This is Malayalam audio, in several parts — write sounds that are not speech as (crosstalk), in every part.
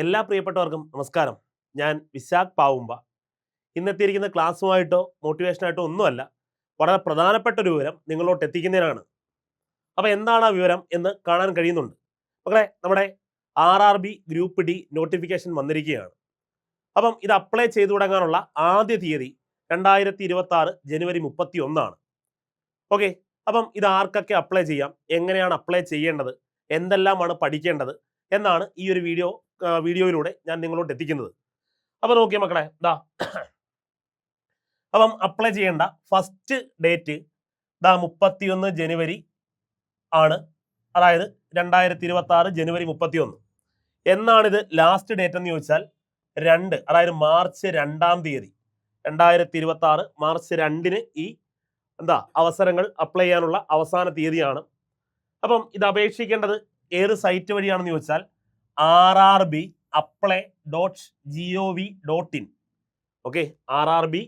എല്ലാ പ്രിയപ്പെട്ടവർക്കും നമസ്കാരം. ഞാൻ വിശാഖ് പാവുമ്പ. ഇന്നെത്തിയിരിക്കുന്ന ക്ലാസ്സുമായിട്ടോ മോട്ടിവേഷനായിട്ടോ ഒന്നുമല്ല. വളരെ പ്രധാനപ്പെട്ട ഒരു വിവരം നിങ്ങളോട്ട് എത്തിക്കുന്നതിനാണ്. അപ്പോൾ എന്താണ് ആ വിവരം എന്ന് കാണാൻ കഴിയുന്നുണ്ട്. മക്കളെ നമ്മുടെ R R B group D notification വന്നിരിക്കുകയാണ്. അപ്പം ഇത് അപ്ലൈ ചെയ്തു തുടങ്ങാനുള്ള ആദ്യ തീയതി രണ്ടായിരത്തി ഇരുപത്തി ആറ് ജനുവരി മുപ്പത്തി ഒന്നാണ് ഓക്കെ അപ്പം ഇത് ആർക്കൊക്കെ അപ്ലൈ ചെയ്യാം? എങ്ങനെയാണ് അപ്ലൈ ചെയ്യേണ്ടത്? എന്തെല്ലാമാണ് പഠിക്കേണ്ടത്? എന്നാണ് ഈ ഒരു വീഡിയോ വീഡിയോയിലൂടെ ഞാൻ നിങ്ങളോട് എത്തിക്കുന്നത്. അപ്പോൾ നോക്കിയ മക്കളെ ദാ. അപ്പം അപ്ലൈ ചെയ്യേണ്ട ഫസ്റ്റ് ഡേറ്റ് ദാ മുപ്പത്തിയൊന്ന് ജനുവരി ആണ്. അതായത് രണ്ടായിരത്തി ഇരുപത്തി ആറ് ജനുവരി മുപ്പത്തിയൊന്ന്. എന്നാണിത് ലാസ്റ്റ് ഡേറ്റ് എന്ന് ചോദിച്ചാൽ രണ്ട് അതായത് മാർച്ച് രണ്ടാം തീയതി. രണ്ടായിരത്തി ഇരുപത്തി ആറ് മാർച്ച് രണ്ടിന് ഈ എന്താ അവസരങ്ങൾ അപ്ലൈ ചെയ്യാനുള്ള അവസാന തീയതിയാണ്. അപ്പം ഇത് അപേക്ഷിക്കേണ്ടത് ഏത് സൈറ്റ് വഴിയാണെന്ന് ചോദിച്ചാൽ R R B apply dot G O V dot in okay R R B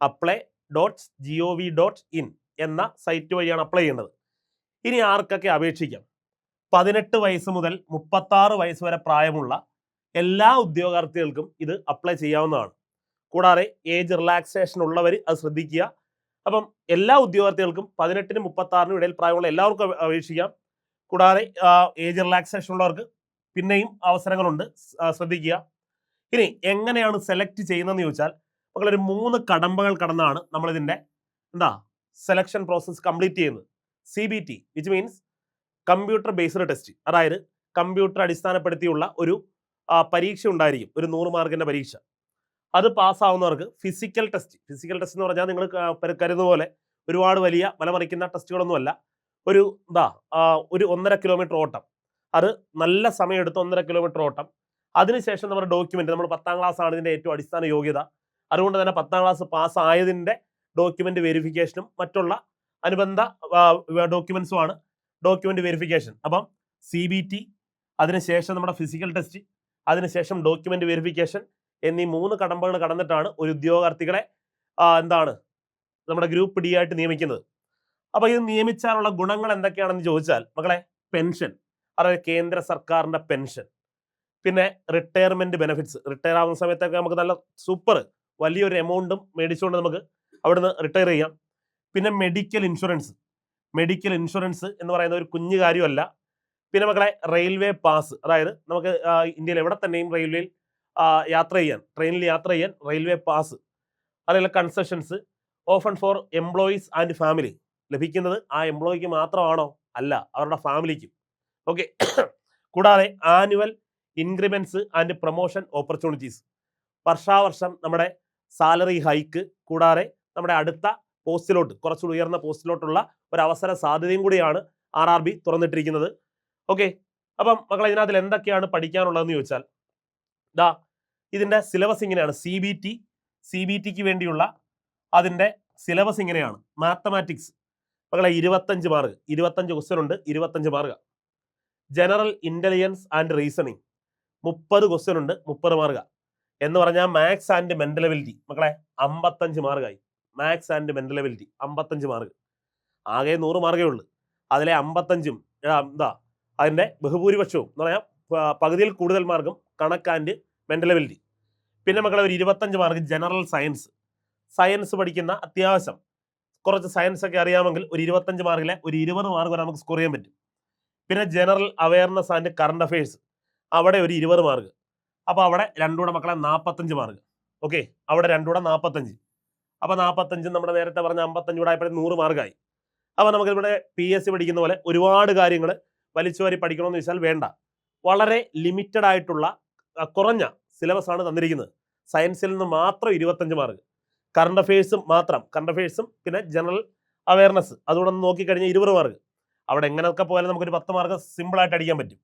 apply dot G O V dot in എന്ന സൈറ്റ് വഴിയാണ് അപ്ലൈ ചെയ്യേണ്ടത് ഇനി ആർക്കൊക്കെ അപേക്ഷിക്കാം? പതിനെട്ട് വയസ്സ് മുതൽ മുപ്പത്താറ് വയസ്സ് വരെ പ്രായമുള്ള എല്ലാ ഉദ്യോഗാർത്ഥികൾക്കും ഇത് അപ്ലൈ ചെയ്യാവുന്നതാണ്. കൂടാതെ ഏജ് റിലാക്സേഷൻ ഉള്ളവർ അത് ശ്രദ്ധിക്കുക. അപ്പം എല്ലാ ഉദ്യോഗാർത്ഥികൾക്കും പതിനെട്ടിനും മുപ്പത്താറിനും ഇടയിൽ പ്രായമുള്ള എല്ലാവർക്കും അപേക്ഷിക്കാം. കൂടാതെ ഏജ് റിലാക്സേഷൻ ഉള്ളവർക്ക് പിന്നെയും അവസരങ്ങളുണ്ട്. ശ്രദ്ധിക്കുക. ഇനി എങ്ങനെയാണ് സെലക്ട് ചെയ്യുന്നതെന്ന് ചോദിച്ചാൽ മക്കളൊരു മൂന്ന് കടമ്പകൾ കടന്നാണ് നമ്മളിതിന്റെ എന്താ സെലക്ഷൻ പ്രോസസ്സ് കംപ്ലീറ്റ് ചെയ്യുന്നത്. C B T which means computer based test അതായത് കമ്പ്യൂട്ടർ അടിസ്ഥാനപ്പെടുത്തിയുള്ള ഒരു പരീക്ഷ ഉണ്ടായിരിക്കും. ഒരു നൂറ് മാർക്കിന്റെ പരീക്ഷ. അത് പാസ്സാവുന്നവർക്ക് ഫിസിക്കൽ ടെസ്റ്റ് ഫിസിക്കൽ ടെസ്റ്റ് എന്ന് പറഞ്ഞാൽ നിങ്ങൾ കരുതുന്ന പോലെ ഒരുപാട് വലിയ മലമറിക്കുന്ന ടെസ്റ്റുകളൊന്നുമല്ല ഒരു എന്താ ഒരു ഒന്നര കിലോമീറ്റർ ഓട്ടം. അത് നല്ല സമയമെടുത്ത് ഒന്നര കിലോമീറ്റർ ഓട്ടം. അതിനുശേഷം നമ്മുടെ ഡോക്യുമെന്റ് നമ്മൾ പത്താം ക്ലാസ് ആണ് ഇതിന്റെ ഏറ്റവും അടിസ്ഥാന യോഗ്യത. അതുകൊണ്ട് തന്നെ പത്താം ക്ലാസ് പാസ് ആയതിന്റെ ഡോക്യുമെന്റ് വെരിഫിക്കേഷനും മറ്റുള്ള അനുബന്ധ ഡോക്യുമെന്റ്സുമാണ് ഡോക്യുമെന്റ് വെരിഫിക്കേഷൻ അപ്പം സി ബി ടി അതിനുശേഷം നമ്മുടെ ഫിസിക്കൽ ടെസ്റ്റ് അതിനുശേഷം ഡോക്യുമെന്റ് വെരിഫിക്കേഷൻ എന്നീ മൂന്ന് കടമ്പകൾ കടന്നിട്ടാണ് ഒരു ഉദ്യോഗാർത്ഥികളെ എന്താണ് നമ്മുടെ ഗ്രൂപ്പ് ഡി ആയിട്ട് നിയമിക്കുന്നത്. അപ്പോൾ ഇത് നിയമിച്ചാലുള്ള ഗുണങ്ങൾ എന്തൊക്കെയാണെന്ന് ചോദിച്ചാൽ മക്കളെ പെൻഷൻ അതായത് കേന്ദ്ര സർക്കാരിന്റെ പെൻഷൻ. പിന്നെ റിട്ടയർമെന്റ് ബെനിഫിറ്റ്സ് റിട്ടയർ ആവുന്ന സമയത്തൊക്കെ നമുക്ക് നല്ല സൂപ്പർ വലിയൊരു എമൗണ്ടും മേടിച്ചുകൊണ്ട് നമുക്ക് അവിടുന്ന് റിട്ടയർ ചെയ്യാം. പിന്നെ മെഡിക്കൽ ഇൻഷുറൻസ് മെഡിക്കൽ ഇൻഷുറൻസ് എന്ന് പറയുന്ന ഒരു കുഞ്ഞു കാര്യമല്ല. പിന്നെ മക്കളെ റെയിൽവേ പാസ് അതായത് നമുക്ക് ഇന്ത്യയിൽ എവിടെ തന്നെയും റെയിൽവേയിൽ യാത്ര ചെയ്യാൻ ട്രെയിനിൽ യാത്ര ചെയ്യാൻ റെയിൽവേ പാസ് അതേപോലെ concessions often for employees and family ലഭിക്കുന്നത് ആ എംപ്ലോയിക്ക് മാത്രമാണോ? അല്ല അവരുടെ ഫാമിലിക്കും ഓക്കെ (coughs) കൂടാതെ annual increments and promotion opportunities വർഷാവർഷം നമ്മുടെ സാലറി ഹൈക്ക് കൂടാതെ നമ്മുടെ അടുത്ത പോസ്റ്റിലോട്ട് കുറച്ചുകൂടി ഉയർന്ന പോസ്റ്റിലോട്ടുള്ള ഒരു അവസര സാധ്യതയും കൂടിയാണ് ആർ ആർ ബി തുറന്നിട്ടിരിക്കുന്നത്. ഓക്കെ അപ്പം മക്കളെ ഇതിനകത്തിൽ എന്തൊക്കെയാണ് പഠിക്കാനുള്ളതെന്ന് ചോദിച്ചാൽ ദാ ഇതിന്റെ സിലബസ് ഇങ്ങനെയാണ്. C B T C B tick വേണ്ടിയുള്ള അതിന്റെ സിലബസ് ഇങ്ങനെയാണ്. മാത്തമാറ്റിക്സ് മക്കളെ ഇരുപത്തഞ്ച് മാർക്ക് ഇരുപത്തഞ്ച് ക്വസ്റ്റ്യൻ ഉണ്ട് ഇരുപത്തഞ്ച് mark general intelligence and reasoning മുപ്പത് ക്വസ്റ്റ്യൻ ഉണ്ട് മുപ്പത് മാർക്ക് എന്ന് പറഞ്ഞാൽ മാത്സ് ആൻഡ് മെന്റലബിലിറ്റി മക്കളെ അമ്പത്തഞ്ച് മാർക്കായി മാത്സ് ആൻഡ് മെന്റലബിലിറ്റി അമ്പത്തഞ്ച് മാർക്ക് ആകെ നൂറ് മാർക്കേ ഉള്ളൂ. അതിലെ അമ്പത്തഞ്ചും എന്താ അതിന്റെ ബഹുഭൂരിപക്ഷവും എന്ന് പറഞ്ഞാൽ പകുതിയിൽ കൂടുതൽ മാർക്കും കണക്ക് ആൻഡ് മെന്റലബിലിറ്റി പിന്നെ മക്കളെ ഒരു ഇരുപത്തഞ്ച് മാർക്ക് ജനറൽ സയൻസ് സയൻസ് പഠിക്കുന്ന അത്യാവശ്യം. കുറച്ച് സയൻസ് ഒക്കെ അറിയാമെങ്കിൽ ഒരു ഇരുപത്തഞ്ച് മാർക്കിലെ ഒരു ഇരുപത് മാർക്ക് വരെ നമുക്ക് സ്കോർ ചെയ്യാൻ പറ്റും. പിന്നെ general awareness and current affairs അവിടെ ഒരു ഇരുപത് മാർക്ക് അപ്പോൾ അവിടെ രണ്ടുകൂടെ മക്കളെ നാൽപ്പത്തഞ്ച് മാർക്ക് ഓക്കെ അവിടെ രണ്ടുകൂടെ നാൽപ്പത്തഞ്ച് അപ്പോൾ നാൽപ്പത്തഞ്ച് നമ്മുടെ നേരത്തെ പറഞ്ഞ അമ്പത്തഞ്ച് കൂടെ ആയപ്പോഴേ നൂറ് മാർക്കായി അപ്പോൾ നമുക്ക് ഇവിടെ പി എസ് സി പഠിക്കുന്ന പോലെ ഒരുപാട് കാര്യങ്ങൾ വലിച്ചുവാരി പഠിക്കണമെന്ന് വെച്ചാൽ വേണ്ട. വളരെ ലിമിറ്റഡ് ആയിട്ടുള്ള കുറഞ്ഞ സിലബസ് ആണ് തന്നിരിക്കുന്നത്. സയൻസിൽ നിന്ന് മാത്രം ഇരുപത്തഞ്ച് മാർക്ക് കറണ്ട് അഫയേഴ്സും മാത്രം. കറണ്ട് അഫയേഴ്സും പിന്നെ ജനറൽ അവയർനെസ് അതുകൂടെ ഒന്ന് നോക്കിക്കഴിഞ്ഞാൽ ഇരുപത് മാർക്ക് അവിടെ എങ്ങനെയൊക്കെ പോയാലും നമുക്കൊരു പത്ത് മാർക്ക് സിമ്പിളായിട്ട് അടിക്കാൻ പറ്റും.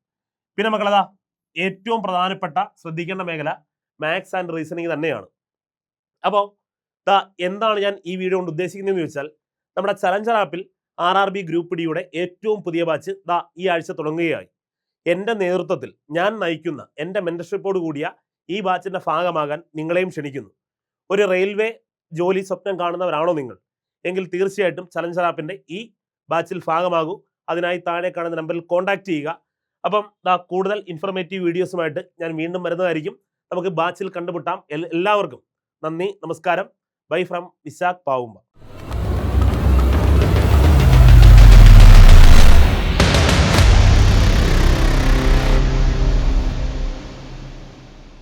പിന്നെ മക്കളതാ ഏറ്റവും പ്രധാനപ്പെട്ട ശ്രദ്ധിക്കേണ്ട മേഖല മാത്സ് ആൻഡ് റീസണിങ് തന്നെയാണ്. അപ്പോൾ ദാ എന്താണ് ഞാൻ ഈ വീഡിയോ കൊണ്ട് ഉദ്ദേശിക്കുന്നതെന്ന് ചോദിച്ചാൽ നമ്മുടെ ചലഞ്ചർ ആപ്പിൽ ആർ ആർ ബി ഗ്രൂപ്പ് ഡിയുടെ ഏറ്റവും പുതിയ ബാച്ച് ദാ ഈ ആഴ്ച തുടങ്ങുകയായി. എന്റെ നേതൃത്വത്തിൽ ഞാൻ നയിക്കുന്ന എന്റെ മെൻഡർഷിപ്പോട് കൂടിയ ഈ ബാച്ചിന്റെ ഭാഗമാകാൻ നിങ്ങളെയും ക്ഷണിക്കുന്നു. ഒരു റെയിൽവേ ജോലി സ്വപ്നം കാണുന്നവരാണോ നിങ്ങൾ? എങ്കിൽ തീർച്ചയായിട്ടും ചലഞ്ചർ ആപ്പിന്റെ ഈ ബാച്ചിൽ ഭാഗമാകൂ. അതിനായി താഴെ കാണുന്ന നമ്പറിൽ കോൺടാക്ട് ചെയ്യുക. അപ്പം ദാ കൂടുതൽ ഇൻഫർമേറ്റീവ് വീഡിയോസുമായിട്ട് ഞാൻ വീണ്ടും വരുന്നതായിരിക്കും. നമുക്ക് ബാച്ചിൽ കണ്ടുമുട്ടാം. എല്ലാവർക്കും നന്ദി നമസ്കാരം. Bye from Vishakh Pavumba.